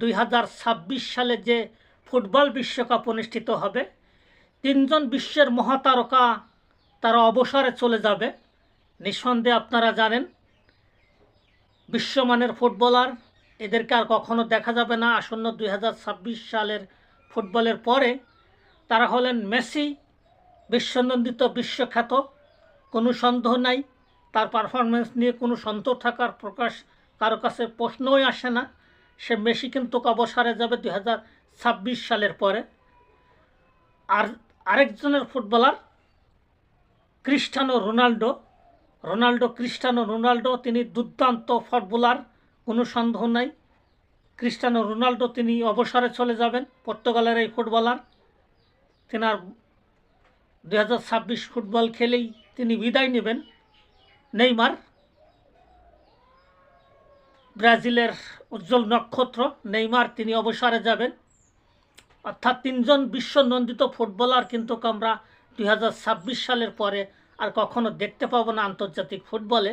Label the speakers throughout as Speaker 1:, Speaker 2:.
Speaker 1: দুই হাজার ছাব্বিশ সালে যে ফুটবল বিশ্বকাপ অনুষ্ঠিত হবে, তিনজন বিশ্বের মহাতারকা তারা অবসরে চলে যাবে। নিঃসন্দেহে আপনারা জানেন, বিশ্বমানের ফুটবলার, এদেরকে আর কখনো দেখা যাবে না। আসন্ন দুই হাজার ছাব্বিশ সালের ফুটবলের পরে তারা হলেন মেসি, বিশ্বনন্দিত বিশ্বখ্যাত, কোনো সন্দেহ নাই। তার পারফরমেন্স নিয়ে কোনো সন্দেহ থাকার প্রকাশ কারও কাছে প্রশ্নই আসে না। সে মেসি কিন্তু অবসরে যাবে দুই ছাব্বিশ সালের পরে। আর আরেকজনের footballer Cristiano Ronaldo. Ronaldo, Cristiano Ronaldo, তিনি দুর্দান্ত ফুটবলার, কোনো সন্দেহ নাই। ক্রিস্টানো রোনাল্ডো, তিনি অবসরে চলে যাবেন, পর্তুগালের এই ফুটবলার। তিনি আর দু ফুটবল খেলেই তিনি বিদায় নেবেন। নেইমার ব্রাজিলের উজ্জ্বল নক্ষত্র নেইমার, তিনি অবসরে যাবেন। অর্থাৎ তিনজন বিশ্বনন্দিত ফুটবলার কিন্তু আমরা দু হাজার ছাব্বিশ সালের পরে আর কখনো দেখতে পাবো না আন্তর্জাতিক ফুটবলে।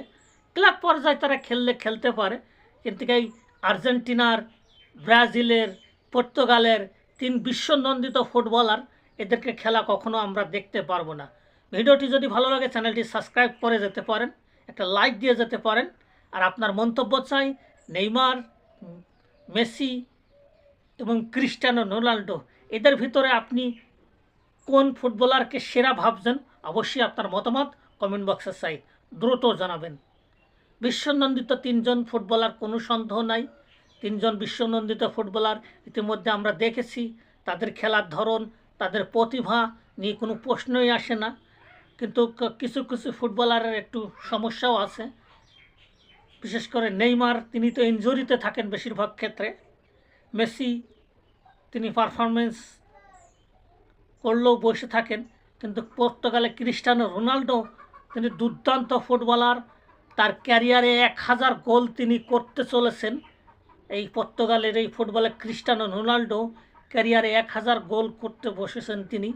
Speaker 1: ক্লাব পর্যায়ে তারা খেললে খেলতে পারে, কিন্তু এই আর্জেন্টিনার, ব্রাজিলের, পর্তুগালের তিন বিশ্বনন্দিত ফুটবলার, এদেরকে খেলা কখনো আমরা দেখতে পারব না। ভিডিওটি যদি ভালো লাগে, চ্যানেলটি সাবস্ক্রাইব করে যেতে পারেন, একটা লাইক দিয়ে যেতে পারেন। আর আপনার মন্তব্য চাই নেইমার, মেসি এবং ক্রিস্টানো রোনাল্ডো, এদের ভিতরে আপনি কোন ফুটবলারকে সেরা ভাবছেন অবশ্যই আপনার মতামত কমেন্ট বক্সে চাই, দ্রুত জানাবেন। বিশ্বনন্দিত তিনজন ফুটবলার কোনো সন্দেহ নাই। তিনজন বিশ্বনন্দিত ফুটবলার ইতিমধ্যে আমরা দেখেছি, তাদের খেলার ধরন, তাদের প্রতিভা নিয়ে কোনো প্রশ্নই আসে না। কিন্তু কিছু কিছু ফুটবলারের একটু সমস্যাও আছে। বিশেষ করে নেইমার, তিনি তো ইনজুরিতে থাকেন বেশিরভাগ ক্ষেত্রে। মেসি, তিনি পারফরমেন্স করলেও বসে থাকেন, কিন্তু পর্তুগালে ক্রিস্টানো রোনাল্ডো তিনি দুর্দান্ত ফুটবলার, তার ক্যারিয়ারে এক হাজার গোল তিনি করতে চলেছেন। এই পর্তুগালের এই ফুটবলে ক্রিস্টানো রোনাল্ডো ক্যারিয়ারে এক হাজার গোল করতে বসেছেন তিনি।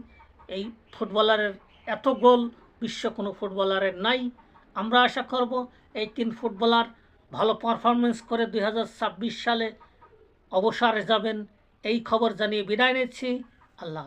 Speaker 1: এই ফুটবলারের এত গোল বিশ্ব কোনো ফুটবলারের নাই। আমরা আশা করব এই তিন ফুটবলার ভালো পারফরমেন্স করে দু হাজার ছাব্বিশ সালে অবসরে যাবেন এই খবর জানিয়ে বিদায় নিচ্ছি আল্লাহ।